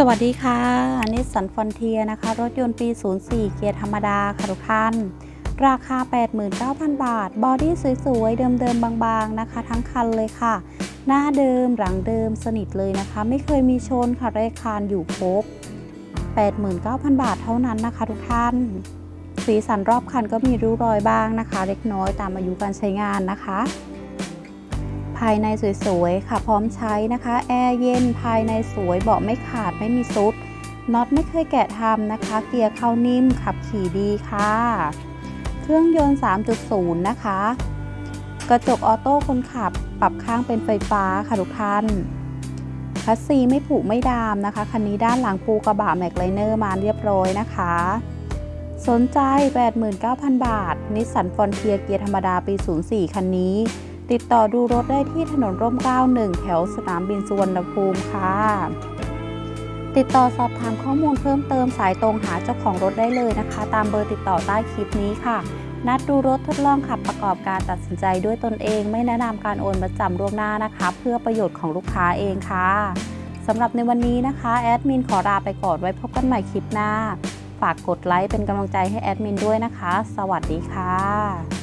สวัสดีค่ะนิสสันฟอนเทียนะคะ รถยนต์ปี 04 เกียร์ธรรมดาค่ะทุกท่าน ราคา 89,000 บาท บอดี้สวยๆ เดิมๆ บางๆ นะคะ ทั้งคันเลยค่ะ หน้าเดิมหลังเดิมสนิทเลยนะคะ ไม่เคยมีชนค่ะเลขคานอยู่ครบ 89,000 บาทเท่านั้นนะคะทุกท่าน สีสันรอบคันก็มีริ้วรอยบ้างนะคะ เล็กน้อยตามอายุการใช้งานนะคะ ภายในสวยๆ ค่ะ พร้อมใช้นะคะ แอร์เย็นภายในสวยเบาะไม่ขาดไม่มีซุดน็อตไม่เคยแกะทำนะคะ เกียร์เข้านิ่มขับขี่ดีค่ะ เครื่องยนต์ 3.0 นะคะ กระจกออโต้คนขับปรับข้างเป็นไฟฟ้าค่ะทุกท่านคัสซีไม่ผุไม่ดามนะคะ คันนี้ด้านหลังปูกระบะแม็กไลเนอร์มาเรียบร้อยนะคะ สนใจ 89,000 บาท นิสสันฟอนเทียเกียร์ธรรมดาปี 04 คันนี้ ติดต่อดูรถได้ที่ถนนร่มเกล้า1แถวสนามบินสุวรรณภูมิค่ะ ติดต่อสอบถามข้อมูลเพิ่มเติมสายตรงหาเจ้าของรถได้เลยนะคะ ตามเบอร์ติดต่อใต้คลิปนี้ค่ะ นัดดูรถทดลองขับประกอบการตัดสินใจด้วยตนเอง ไม่แนะนำการโอนประจำล่วงหน้านะคะ เพื่อประโยชน์ของลูกค้าเองค่ะสำหรับในวันนี้นะคะแอดมินขอลาไปก่อนไว้พบกันใหม่คลิปหน้า ฝากกดไลค์เป็นกำลังใจให้แอดมินด้วยนะคะ สวัสดีค่ะ